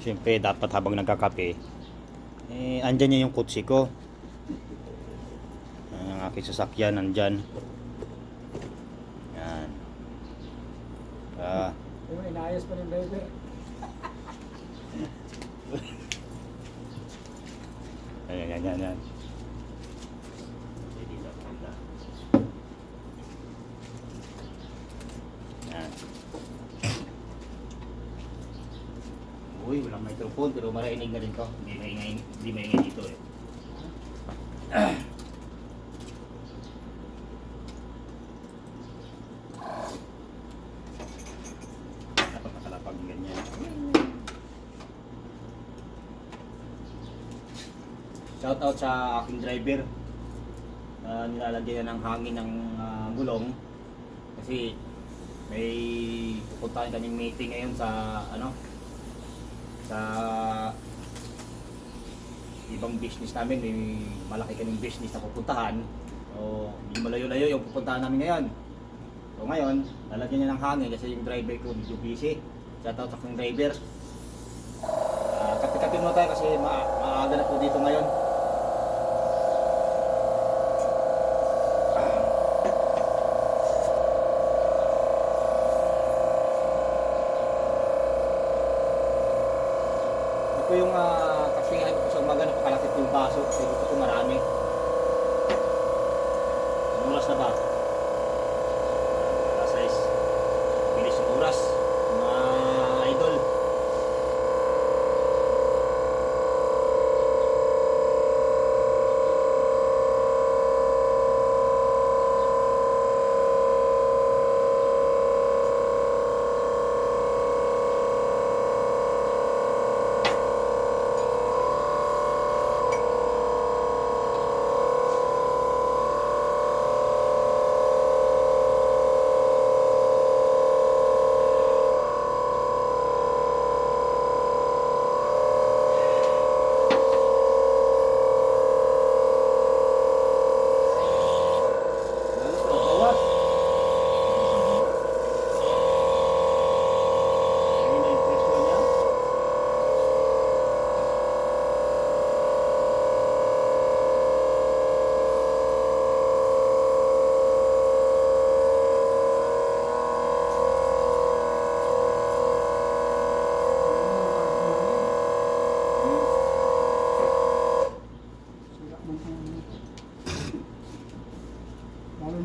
Siyempre, dapat habang nagkakape, eh, andyan niya yung kutsi ko. Ang aking sasakyan, nandyan. Yan. Ah, inayos pa ng driver. ayan, yan, yan, yan. Hindi na, hindi na. Yan. Uy, walang microphone pero marainig na rin ko. Hindi maingay, hindi maingay dito eh. Ng ganyan. Shout out sa aking driver. na nilalagyan niya ng hangin ng ah, gulong. Kasi may pupuntahan kaming meeting ngayon sa ano sa ibang business namin may malaki kaming business na pupuntahan. So hindi malayo-layo yung pupuntahan namin ngayon. So ngayon lalagyan niya ng hangin kasi yung driver ko medyo busy. Shout out sa aking driver. Uh, kape-kape muna tayo kasi ma maaga na po dito ngayon Ito po yung uh, kasingahan ko sa umaga napakalakit yung baso kasi gusto ko marami. Anong oras na ba?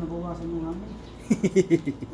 Nabawasan yung hangin.